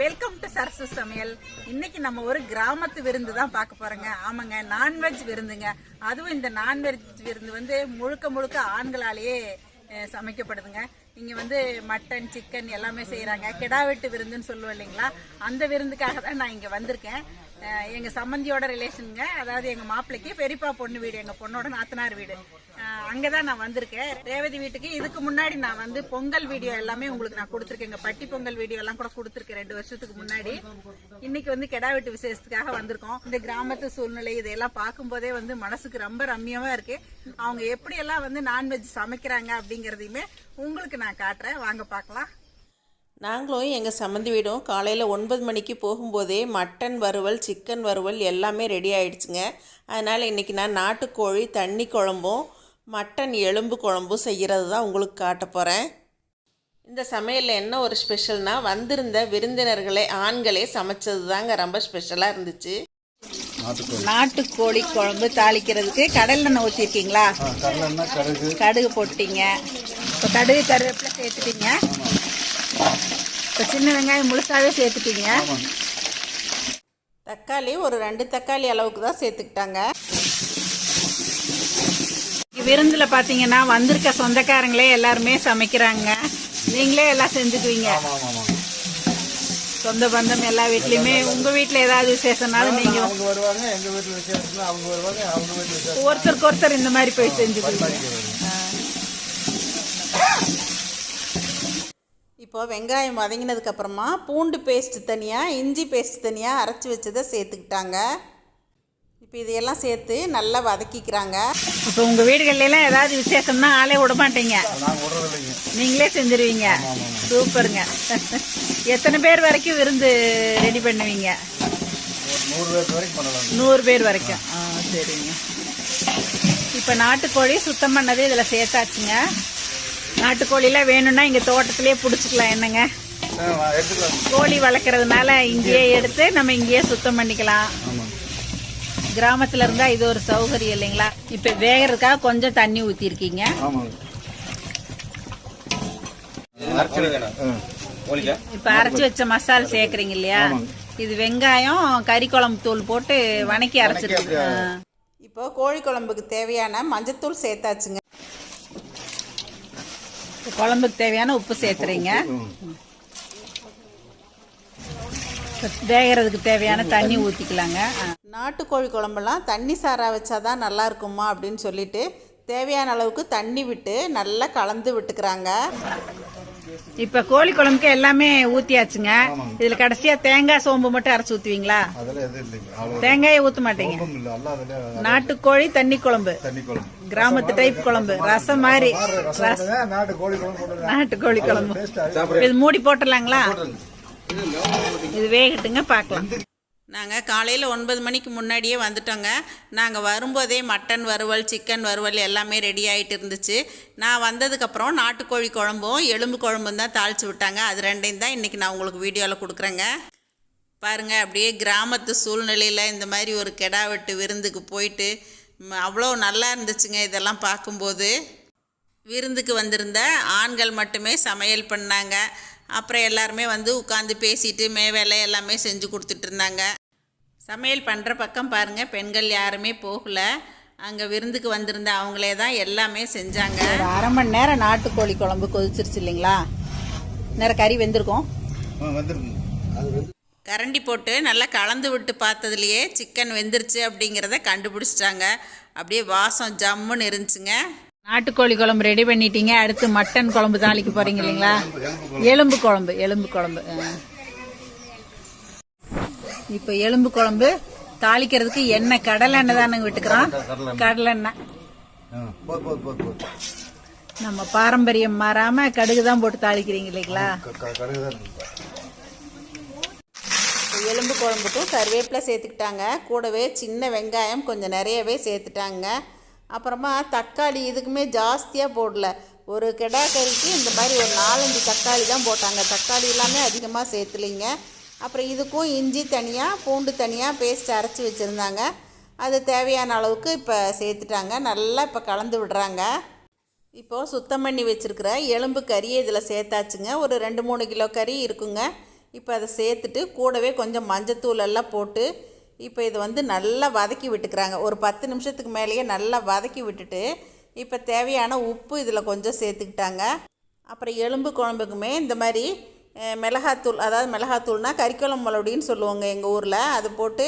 Welcome to Sarasu சமையல். இன்னைக்கு நம்ம ஒரு கிராமத்து விருந்து தான் பார்க்க போறோங்க. ஆமாங்க நான்வெஜ் விருந்துங்க. அதுவும் இந்த நான்வெஜ் விருந்து வந்து முழுக்க முழுக்க ஆண்களாலேயே சமைக்கப்படுதுங்க. இங்க வந்து மட்டன் சிக்கன் எல்லாமே செய்யறாங்க கிடா வெட்டு விருந்துன்னு சொல்லுவோம் இல்லைங்களா? அந்த விருந்துக்காக தான் நான் இங்க வந்திருக்கேன். எங்கள் எங்க சம்மந்தியோட ரிலேஷனுங்க அதாவது எங்க மாப்பிள்ளைக்கு பெரியப்பா பொண்ணு வீடு எங்க பொண்ணோட நாத்தனார் வீடு. அங்கே அங்கதான் நான் வந்திருக்கேன். ரேவதி வீட்டுக்கு இதுக்கு முன்னாடி நான் வந்து பொங்கல் வீடியோ எல்லாமே உங்களுக்கு நான் கொடுத்துருக்கேன். எங்கள் பட்டி பொங்கல் வீடியோ எல்லாம் கூட கொடுத்துருக்கேன் ரெண்டு வருஷத்துக்கு முன்னாடி. இன்னைக்கு வந்து கெடா வெட்டு விசேஷத்துக்காக வந்திருக்கோம். இந்த கிராமத்து சூழ்நிலை இதையெல்லாம் பார்க்கும்போதே வந்து மனசுக்கு ரொம்ப ரம்மியமா இருக்கு. அவங்க எப்படி எல்லாம் வந்து நான்வெஜ் சமைக்கிறாங்க அப்படிங்கறதையுமே உங்களுக்கு நான் காட்டுறேன். வாங்க பார்க்கலாம். நாங்களும் எங்கள் சம்மந்தி வீடும் காலையில் ஒன்பது மணிக்கு போகும்போதே மட்டன் வறுவல் சிக்கன் வறுவல் எல்லாமே ரெடி ஆயிடுச்சுங்க. அதனால் இன்றைக்கி நான் நாட்டுக்கோழி தண்ணி குழம்பும் மட்டன் எலும்பு குழம்பும் செய்கிறது தான் உங்களுக்கு காட்ட போகிறேன் இந்த சமையலில் என்ன ஒரு ஸ்பெஷல்னால் வந்திருந்த விருந்தினர்களே ஆண்களே சமைச்சது தாங்க ரொம்ப ஸ்பெஷலாக இருந்துச்சு. நாட்டுக்கோழி. நாட்டுக்கோழி குழம்பு தாளிக்கிறதுக்கு கடல் எண்ணெய் ஊற்றிருக்கீங்களா கடுகு. போட்டீங்க. இப்போ கடுகு கருவேப்பிலை சேர்த்துட்டீங்க. இப்போ சின்ன வெங்காயம் முழுசாவே சேர்த்துட்டீங்க. தக்காளி ஒரு ரெண்டு தக்காளி அளவுக்கு தான் சேர்த்துக்கிட்டாங்க. விருந்துல பாத்தீங்கன்னா வந்திருக்க சொந்தக்காரங்களே எல்லாருமே சமைக்கிறாங்க. நீங்களே எல்லாம் செஞ்சுக்குவீங்க. சொந்த பந்தம் எல்லா வீட்லயுமே உங்க வீட்ல ஏதாவது விசேஷம்னாலும் நீங்க அவங்க வருவாங்க எங்கள் வீட்டில் விசேஷம்னா அவங்க வருவாங்க அவங்க வீட்டில் விசேஷம். ஒருத்தருக்கு ஒருத்தர் இந்த மாதிரி போய் செஞ்சுக்குவீங்க. இப்போ வெங்காயம் வதங்கினதுக்கு அப்புறமா பூண்டு பேஸ்ட் தனியாக இஞ்சி பேஸ்ட் தனியாக அரைச்சி வச்சதை சேர்த்துக்கிட்டாங்க. இப்போ இதையெல்லாம் சேர்த்து நல்லா வதக்கிக்கிறாங்க. இப்போ உங்க வீடுகள்ல எல்லாம் ஏதாவது விசேஷம்னா ஆளே விட மாட்டீங்க. நாங்கள் விடுறது இல்லைங்க நீங்களே செஞ்சிருவீங்க சூப்பருங்க. எத்தனை பேர் வரைக்கும் விருந்து ரெடி பண்ணுவீங்க? ஒரு நூறு பேர் வரைக்கும் பண்ணலாம் நூறு பேர் வரைக்கும். ஆ சரிங்க. இப்போ நாட்டுக்கோழி சுத்தம் பண்ணது இதில் சேர்த்தாச்சுங்க. நாட்டுக்கோழிலாம் வேணும்னா இங்கே தோட்டத்திலே பிடிச்சிக்கலாம் என்னங்க? கோழி வளர்க்குறதுனால இங்கேயே எடுத்து நம்ம இங்கேயே சுத்தம் பண்ணிக்கலாம். கிராமத்தில் இருந்தால் இது ஒரு சௌகரியம் இல்லைங்களா? இப்போ வேகிறதுக்காக கொஞ்சம் தண்ணி ஊற்றிருக்கீங்க இப்போ அரைச்சி வச்ச மசாலா சேர்க்குறீங்க இல்லையா? இது வெங்காயம் கறி குழம்பு தூள் போட்டு வணக்கி அரைச்சிருக்கு. இப்போ கோழி குழம்புக்கு தேவையான மஞ்சத்தூள் சேர்த்தாச்சுங்க. குழம்புக்கு தேவையான உப்பு சேர்த்துறீங்க. வேகிறதுக்கு தேவையான தண்ணி ஊற்றிக்கலாங்க. நாட்டுக்கோழி குழம்பெல்லாம் தண்ணி சாரா வச்சாதான் நல்லா இருக்குமா அப்படின்னு சொல்லிட்டு தேவையான அளவுக்கு தண்ணி விட்டு நல்லா கலந்து விட்டுக்கிறாங்க. இப்போ கோழி குழம்புக்கு எல்லாமே ஊற்றியாச்சுங்க இதில் கடைசியாக தேங்காய் சோம்பு மட்டும் அரைச்சி அவ்வளோ தேங்காயை ஊற்ற மாட்டீங்க. நாட்டுக்கோழி தண்ணி குழம்பு. கிராமத்து டைப் குழம்பு. ரசம் மாதிரி. நாட்டு கோழி குழம்பு போடுறது நாட்டுக்கோழி குழம்பு. இது மூடி போட்டுடலாங்களா? இது வேகட்டுங்க பார்க்கலாம் நாங்கள் காலையில் ஒன்பது மணிக்கு முன்னாடியே வந்துட்டோங்க. நாங்கள் வரும்போதே மட்டன் வறுவல் சிக்கன் வறுவல் எல்லாமே ரெடி ஆகிட்டு இருந்துச்சு. நான் வந்ததுக்கப்புறம் நாட்டுக்கோழி குழம்பும் எலும்பு குழம்பும் தான் தாளித்து விட்டாங்க. அது ரெண்டையும் தான் இன்றைக்கி நான் உங்களுக்கு வீடியோவில் கொடுக்குறேங்க. பாருங்கள் அப்படியே கிராமத்து சூழ்நிலையில் இந்த மாதிரி ஒரு கெடா வெட்டு விருந்துக்கு போயிட்டு அவ்வளோ நல்லா இருந்துச்சுங்க இதெல்லாம் பார்க்கும்போது. விருந்துக்கு வந்திருந்த ஆண்கள் மட்டுமே சமையல் பண்ணாங்க. அப்புறம் எல்லாருமே வந்து உட்காந்து பேசிட்டு மே வேலை எல்லாமே செஞ்சு கொடுத்துட்டு இருந்தாங்க. சமையல் பண்ணுற பக்கம் பாருங்கள் பெண்கள் யாருமே போகல. அங்கே விருந்துக்கு வந்திருந்த அவங்களே தான் எல்லாமே செஞ்சாங்க. ஒரு அரை மணி நேரம் நாட்டுக்கோழி குழம்பு கொதிச்சிருச்சு இல்லைங்களா? நேரம் கறி வெந்திருக்கும். கரண்டி போட்டு நல்லா கலந்து விட்டு பார்த்ததுலையே சிக்கன் வெந்துருச்சு அப்படிங்கிறத கண்டுபிடிச்சிட்டாங்க. அப்படியே வாசம் ஜம்முன்னு இருந்துச்சுங்க. நாட்டுக்கோழி குழம்பு ரெடி பண்ணிட்டீங்க. அடுத்து மட்டன் குழம்பு தாளிக்க போறீங்க இல்லைங்களா? எலும்பு குழம்பு. எலும்பு குழம்பு. இப்போ எலும்பு குழம்பு தாளிக்கிறதுக்கு எண்ணெய் கடலை எண்ணெய் தானங்க விட்டுக்கிறோம். கடலை எண்ணெய் நம்ம பாரம்பரியம் மாறாம கடுகு தான் போட்டு தாளிக்கிறீங்க இல்லைங்களா? க- க- கடுகு தான் இருக்கு. எலும்பு குழம்புக்கும் கருவேப்பிலை சேர்த்துக்கிட்டாங்க. கூடவே சின்ன வெங்காயம் கொஞ்சம் நிறையவே சேர்த்துட்டாங்க. அப்புறமா தக்காளி இதுக்குமே ஜாஸ்தியாக போடல. ஒரு கெடா கறிக்கு இந்த மாதிரி ஒரு நாலஞ்சு தக்காளி தான் போட்டாங்க. தக்காளி எல்லாமே அதிகமாக சேர்த்துலிங்க. அப்புறம் இதுக்கும் இஞ்சி தனியாக பூண்டு தனியாக பேஸ்ட் அரைச்சி வச்சுருந்தாங்க. அது தேவையான அளவுக்கு இப்போ சேர்த்துட்டாங்க. நல்லா இப்போ கலந்து விடுறாங்க. இப்போது சுத்தம் பண்ணி வச்சுருக்கிற எலும்பு கறியை இதில் சேர்த்தாச்சுங்க. ஒரு ரெண்டு மூணு கிலோ கறி இருக்குங்க. இப்போ அதை சேர்த்துட்டு கூடவே கொஞ்சம் மஞ்சத்தூள் எல்லாம் போட்டு இப்போ இதை வந்து நல்லா வதக்கி விட்டுக்கிறாங்க. ஒரு பத்து நிமிஷத்துக்கு மேலேயே நல்லா வதக்கி விட்டுட்டு இப்போ தேவையான உப்பு இதில் கொஞ்சம் சேர்த்துக்கிட்டாங்க. அப்புறம் எலும்பு குழம்புக்குமே இந்த மாதிரி மிளகாத்தூள் அதாவது மிளகாத்தூள்னா கறிக்குழம்பு மலடின்னு சொல்லுவாங்க எங்கள் ஊரில். அது போட்டு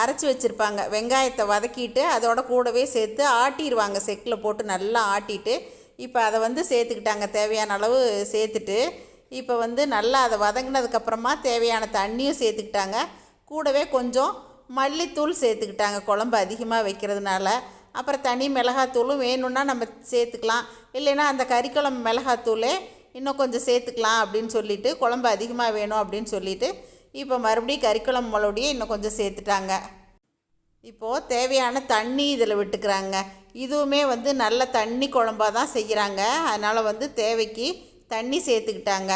அரைச்சி வச்சுருப்பாங்க. வெங்காயத்தை வதக்கிட்டு அதோட கூடவே சேர்த்து ஆட்டிடுவாங்க செக்கில் போட்டு நல்லா ஆட்டிட்டு இப்போ அதை வந்து சேர்த்துக்கிட்டாங்க. தேவையான அளவு சேர்த்துட்டு இப்போ வந்து நல்லா அதை வதங்கினதுக்கப்புறமா தேவையான தண்ணியும் சேர்த்துக்கிட்டாங்க. கூடவே கொஞ்சம் மல்லித்தூள் சேர்த்துக்கிட்டாங்க குழம்பு அதிகமாக வைக்கிறதுனால. அப்புறம் தனி மிளகாத்தூளும் வேணும்னா நம்ம சேர்த்துக்கலாம். இல்லைன்னா அந்த கறிக்குழம்பு மிளகாத்தூளே இன்னும் கொஞ்சம் சேர்த்துக்கலாம் அப்படின்னு சொல்லிட்டு குழம்பு அதிகமாக வேணும் அப்படின்னு சொல்லிட்டு இப்போ மறுபடியும் கறிக்குழம்பு மறுபடியும் இன்னும் கொஞ்சம் சேர்த்துட்டாங்க. இப்போது தேவையான தண்ணி இதில் விட்டுக்கிறாங்க. இதுவுமே வந்து நல்ல தண்ணி குழம்பாக தான் செய்கிறாங்க அதனால் வந்து தேவைக்கு தண்ணி சேர்த்துக்கிட்டாங்க.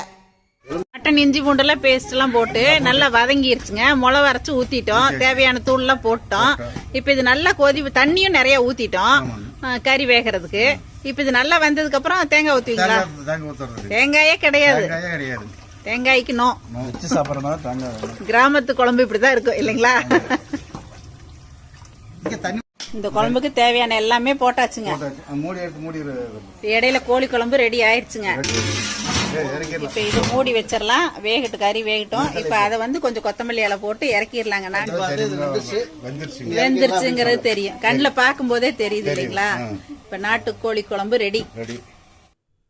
மட்டன் இஞ்சி பூண்டெல்லாம் பேஸ்ட்லாம் போட்டு நல்லா வதங்கிருச்சுங்க. மிளகு அரைச்சி ஊற்றிட்டோம் தேவையான தூள்லாம் போட்டோம். இப்போ இது நல்லா கொதி தண்ணியும் நிறைய ஊற்றிட்டோம் கறி வேகிறதுக்கு. இப்போ இது நல்லா வந்ததுக்கு அப்புறம் தேங்காய் ஊற்றுவீங்களா தேங்காய் ஊற்றுறது தேங்காயே கிடையாது. தேங்காயே கிடையாது. தேங்காய்க்கு நோ. கிராமத்து குழம்பு இப்படி தான் இருக்கும் இல்லைங்களா? இந்த குழம்புக்கு தேவையான எல்லாமே போட்டாச்சுங்க. இடையில கோழி குழம்பு ரெடி ஆயிடுச்சுங்க. இப்போ இது மூடி வச்சிடலாம். வேகட்டு கறி வேகட்டும். இப்போ அதை வந்து கொஞ்சம் கொத்தமல்லி இலை போட்டு இறக்கிடலாங்க நான். வந்துருச்சுங்க. வெந்துருச்சுங்கிறது தெரியும். கண்ணில் பார்க்கும்போதே தெரியுது இல்லைங்களா? இப்போ நாட்டுக்கோழி குழம்பு ரெடி. ரெடி.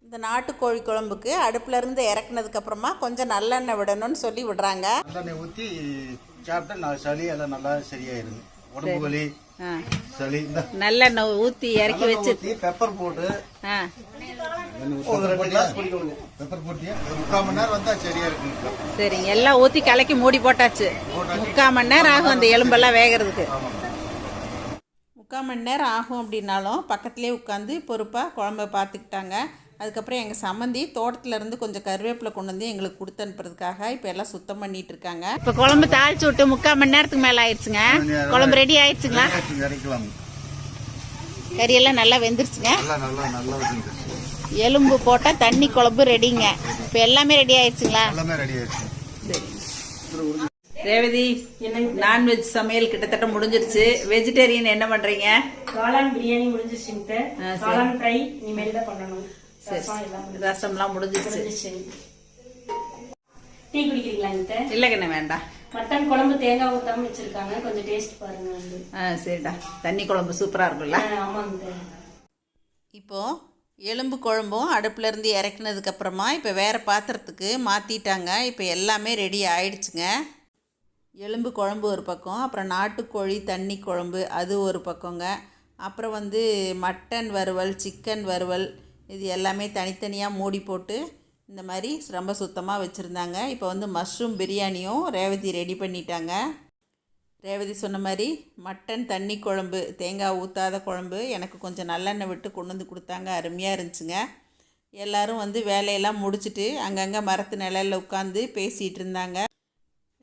இந்த நாட்டுக்கோழி குழம்புக்கு அடுப்புல இருந்து இறக்குனதுக்கப்புறமா கொஞ்சம் நல்லெண்ணெய் விடணும்னு சொல்லி விடுறாங்க. நல்லெண்ணெய் ஊற்றி சாப்பிட்டா சளி எல்லாம் நல்லா சரியாயிருங்க உடம்பு வலி சளி நல்லெண்ணெய் ஊற்றி இறக்கி வச்சு பெப்பர் போட்டு சரிங்க. எல்லாம் ஊற்றி கலக்கி மூடி போட்டாச்சு. முக்கால் மணி நேரம் ஆகும் அந்த எலும்பெல்லாம் வேகிறதுக்கு. முக்கால் மணி நேரம் ஆகும் அப்படின்னாலும் பக்கத்துலேயே உட்காந்து பொறுப்பாக குழம்ப பார்த்துக்கிட்டாங்க. அதுக்கப்புறம் எங்கள் சம்மந்தி தோட்டத்துல இருந்து கொஞ்சம் கருவேப்பிலை கொண்டு வந்து எங்களுக்கு கொடுத்து அனுப்புறதுக்காக இப்போ எல்லாம் சுத்தம் பண்ணிட்டு இருக்காங்க. இப்போ குழம்பு தாளிச்சு விட்டு முக்கால் மணி நேரத்துக்கு மேலே ஆயிடுச்சுங்க. குழம்பு ரெடி ஆயிடுச்சுங்களா? கறியெல்லாம் நல்லா வெந்துருச்சுங்க. எலும்பு போட்டால் தண்ணி குழம்பு ரெடிங்க இப்போ எல்லாமே ரெடி ஆயிடுச்சுங்களா? எல்லாமே ரெடி ஆயிடுச்சு. ரேவதி நான்வெஜ் சமையல் கிட்டத்தட்ட முடிஞ்சிருச்சு. வெஜிடேரியன் என்ன பண்றீங்க? காளான் பிரியாணி முடிஞ்சிருச்சுங்க. ஆ, சரி. காளான் ஃப்ரை இனிமேல் தான் பண்ணணும். சரி ரசம் எல்லாம் ரசம்லாம் முடிஞ்சிருச்சு டீ குடிக்கிறீங்களா இந்த இல்லைங்கண்ணே வேண்டாம். மட்டன் குழம்பு தேங்காய் ஊத்தாம வச்சிருக்காங்க. கொஞ்சம் டேஸ்ட் பாருங்க ஆ சரிடா. தண்ணி குழம்பு சூப்பரா இருக்கும்ல? ஆமாங்க. இப்போது எலும்பு குழம்பும் அடுப்புல இருந்து இறக்குனதுக்கப்புறமா இப்போ வேறு பாத்திரத்துக்கு மாற்றிட்டாங்க இப்போ எல்லாமே ரெடி ஆயிடுச்சுங்க. எலும்பு குழம்பு ஒரு பக்கம் அப்புறம் நாட்டுக்கோழி தண்ணி குழம்பு அது ஒரு பக்கங்க. அப்புறம் வந்து மட்டன் வறுவல் சிக்கன் வறுவல் இது எல்லாமே தனித்தனியாக மூடி போட்டு இந்த மாதிரி ரொம்ப சுத்தமாக வச்சுருந்தாங்க. இப்போ வந்து மஷ்ரூம் பிரியாணியும் ரேவதி ரெடி பண்ணிட்டாங்க. ரேவதி சொன்ன மாதிரி மட்டன் தண்ணி குழம்பு தேங்காய் ஊற்றாத குழம்பு எனக்கு கொஞ்சம் நல்லெண்ணெய் விட்டு கொண்டு வந்து கொடுத்தாங்க. அருமையாக இருந்துச்சுங்க. எல்லோரும் வந்து வேலையெல்லாம் முடிச்சுட்டு அங்கங்கே மரத்து நிழல்ல உட்காந்து பேசிகிட்டு இருந்தாங்க.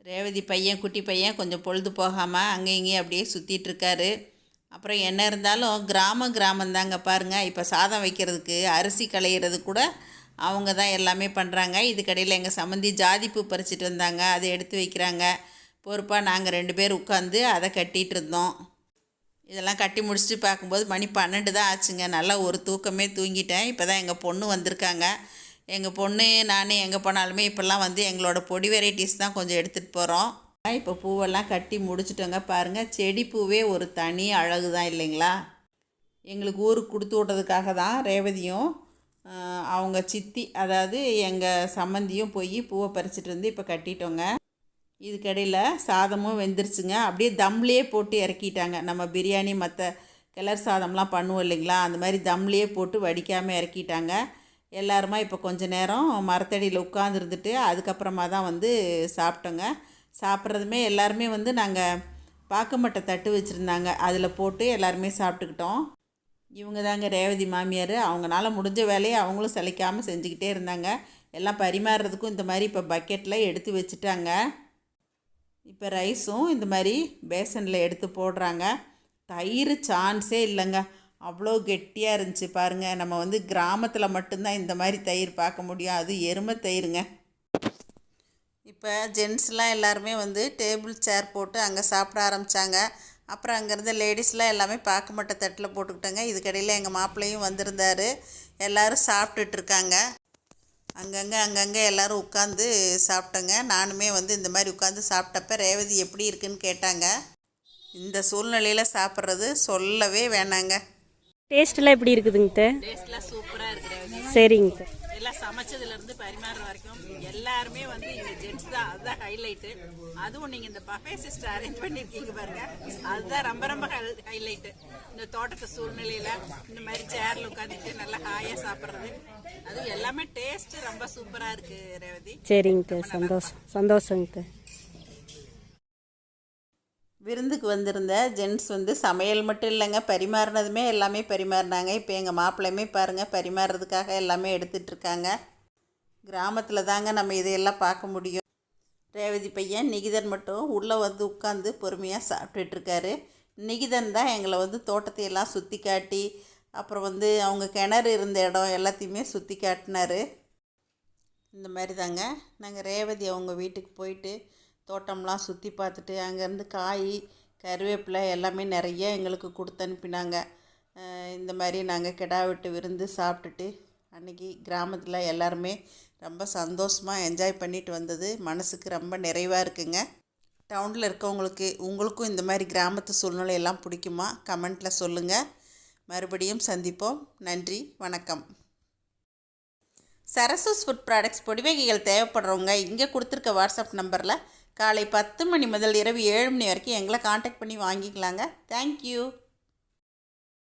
ரேவதி பையன் குட்டி பையன் கொஞ்சம் பொழுது போகாமல் அங்கே இங்கேயும் அப்படியே சுற்றிட்டுருக்காரு அப்புறம் என்ன இருந்தாலும் கிராமம் கிராமந்தாங்க பாருங்கள் இப்போ சாதம் வைக்கிறதுக்கு அரிசி களையிறது கூட அவங்க தான் எல்லாமே பண்ணுறாங்க இதுக்கடையில் எங்கள் சம்மந்தி ஜாதிப்பூ பறிச்சிட்டு வந்தாங்க. அதை எடுத்து வைக்கிறாங்க. பொறுப்பாக நாங்கள் ரெண்டு பேர் உட்காந்து அதை கட்டிகிட்டு இருந்தோம். இதெல்லாம் கட்டி முடிச்சுட்டு பார்க்கும்போது மணி பன்னெண்டு தான் ஆச்சுங்க. நல்லா ஒரு தூக்கமே தூங்கிட்டேன். இப்போ தான் எங்கள் பொண்ணு வந்திருக்காங்க. எங்கள் பொண்ணு நான் எங்கே போனாலுமே இப்போல்லாம் வந்து எங்களோட பொடி வெரைட்டிஸ் தான் கொஞ்சம் எடுத்துகிட்டு போகிறோம் இப்போ பூவெல்லாம் கட்டி முடிச்சிட்டோங்க. பாருங்கள் செடி பூவே ஒரு தனி அழகு தான் இல்லைங்களா? எங்களுக்கு ஊருக்கு கொடுத்து விட்டதுக்காக தான் ரேவதியும் அவங்க சித்தி அதாவது எங்கள் சம்மந்தியும் போய் பூவை பறிச்சிட்டு வந்து இப்போ கட்டிட்டோங்க. இதுக்கடையில் சாதமும் வெந்துருச்சுங்க. அப்படியே தம்லேயே போட்டு இறக்கிட்டாங்க. நம்ம பிரியாணி மற்ற கிளர் சாதம்லாம் பண்ணுவோம் இல்லைங்களா? அந்த மாதிரி தம்லேயே போட்டு வடிக்காமல் இறக்கிட்டாங்க. எல்லாருமா இப்போ கொஞ்ச நேரம் மரத்தடியில் உட்காந்துருந்துட்டு அதுக்கப்புறமா தான் வந்து சாப்பிட்டோங்க. சாப்பிட்றதுமே எல்லாருமே வந்து நாங்கள் பாக்குமட்டை தட்டு வச்சுருந்தாங்க. அதில் போட்டு எல்லாருமே சாப்பிட்டுக்கிட்டோம். இவங்க தாங்க ரேவதி மாமியார். அவங்களால முடிஞ்ச வேலையை அவங்களும் சலிக்காமல் செஞ்சுக்கிட்டே இருந்தாங்க. எல்லாம் பரிமாறுறதுக்கும் இந்த மாதிரி இப்போ பக்கெட்டில் எடுத்து வச்சுட்டாங்க. இப்போ ரைஸும் இந்த மாதிரி பேசனில் எடுத்து போடுறாங்க. தயிர் சான்ஸே இல்லைங்க. அவ்வளோ கெட்டியாக இருந்துச்சு பாருங்கள் நம்ம வந்து கிராமத்தில் மட்டும்தான் இந்த மாதிரி தயிர் பார்க்க முடியும். அது எருமை தயிருங்க. இப்போ ஜென்ஸ்லாம் எல்லாருமே வந்து டேபிள் சேர் போட்டு அங்கே சாப்பிட ஆரம்பித்தாங்க அப்புறம் அங்கேருந்து லேடிஸ்லாம் எல்லாமே பார்க்க மாட்ட தட்டில் போட்டுக்கிட்டாங்க. இதுக்கடையில் எங்கள் மாப்பிள்ளையும் வந்திருந்தாரு. எல்லோரும் சாப்பிட்டுட்டு இருக்காங்க அங்கங்கே அங்கங்கே எல்லோரும் உட்காந்து சாப்பிட்டோங்க. நானுமே வந்து இந்த மாதிரி உட்காந்து சாப்பிட்டப்ப ரேவதி எப்படி இருக்குன்னு கேட்டாங்க. இந்த சூழ்நிலையில் சாப்பிட்றது சொல்லவே வேணாங்க. டேஸ்ட்லாம் எப்படி இருக்குதுங்க சரிங்க எல்லாம் சமைச்சதுலேருந்து பரிமாறுற வரைக்கும் எல்லாருமே வந்து இங்கே ஜென்ட்ஸ் தான் அதுதான் ஹைலைட்டு அதுவும் நீங்கள் இந்த பஃபே சிஸ்டர் அரேஞ்ச் பண்ணியிருக்கீங்க பாருங்க. அதுதான் ரொம்ப ரொம்ப ஹைலைட்டு இந்த தோட்டத்து சூழ்நிலையில் இந்த மாதிரி சேரில் உட்காந்துட்டு நல்லா ஹாயாக சாப்பிட்றது. அதுவும் எல்லாமே டேஸ்ட் ரொம்ப சூப்பராக இருக்குது ரேவதி. சரிங்க சந்தோஷம் சந்தோஷங்க விருந்துக்கு வந்திருந்த ஜென்ட்ஸ் வந்து சமையல் மட்டும் இல்லைங்க. பரிமாறினதுமே எல்லாமே பரிமாறினாங்க. இப்போ எங்கள் மாப்பிள்ளையுமே பாருங்கள் பரிமாறுறதுக்காக எல்லாமே எடுத்துட்டு இருக்காங்க கிராமத்தில் தாங்க நம்ம இதையெல்லாம் பார்க்க முடியும். ரேவதி பையன் நிகிதன் மட்டும் உள்ளே வந்து உட்காந்து பொறுமையாக சாப்பிட்டுட்ருக்காரு. நிகிதன் தான் எங்களை வந்து தோட்டத்தையெல்லாம் சுற்றி காட்டி அப்புறம் வந்து அவங்க கிணறு இருந்த இடம் எல்லாத்தையுமே சுற்றி காட்டினார். இந்த மாதிரி தாங்க. நாங்கள் ரேவதி அவங்க வீட்டுக்கு போயிட்டு தோட்டம்லாம் சுற்றி பார்த்துட்டு அங்கேருந்து காய் கருவேப்பிலை எல்லாமே நிறைய எங்களுக்கு கொடுத்து அனுப்பினாங்க. இந்த மாதிரி நாங்கள் கிடா விட்டு விருந்து சாப்பிட்டுட்டு அன்றைக்கி கிராமத்தில் எல்லாருமே ரொம்ப சந்தோஷமாக என்ஜாய் பண்ணிட்டு வந்தது. மனசுக்கு ரொம்ப நிறைவாக இருக்குங்க. டவுனில் இருக்கவங்களுக்கு உங்களுக்கும் இந்த மாதிரி கிராமத்து சூழ்நிலை எல்லாம் பிடிக்குமா? கமெண்ட்டில் சொல்லுங்கள் மறுபடியும் சந்திப்போம். நன்றி வணக்கம். சரசஸ் ஃபுட் ப்ராடக்ட்ஸ் பொடிவகைகள் தேவைப்படுறவங்க இங்கே கொடுத்துருக்க வாட்ஸ்அப் நம்பரில் காலை பத்து மணி முதல் இரவு ஏழு மணி வரைக்கும் எங்களை காண்டாக்ட் பண்ணி வாங்கிக்கலாங்க. தேங்க்யூ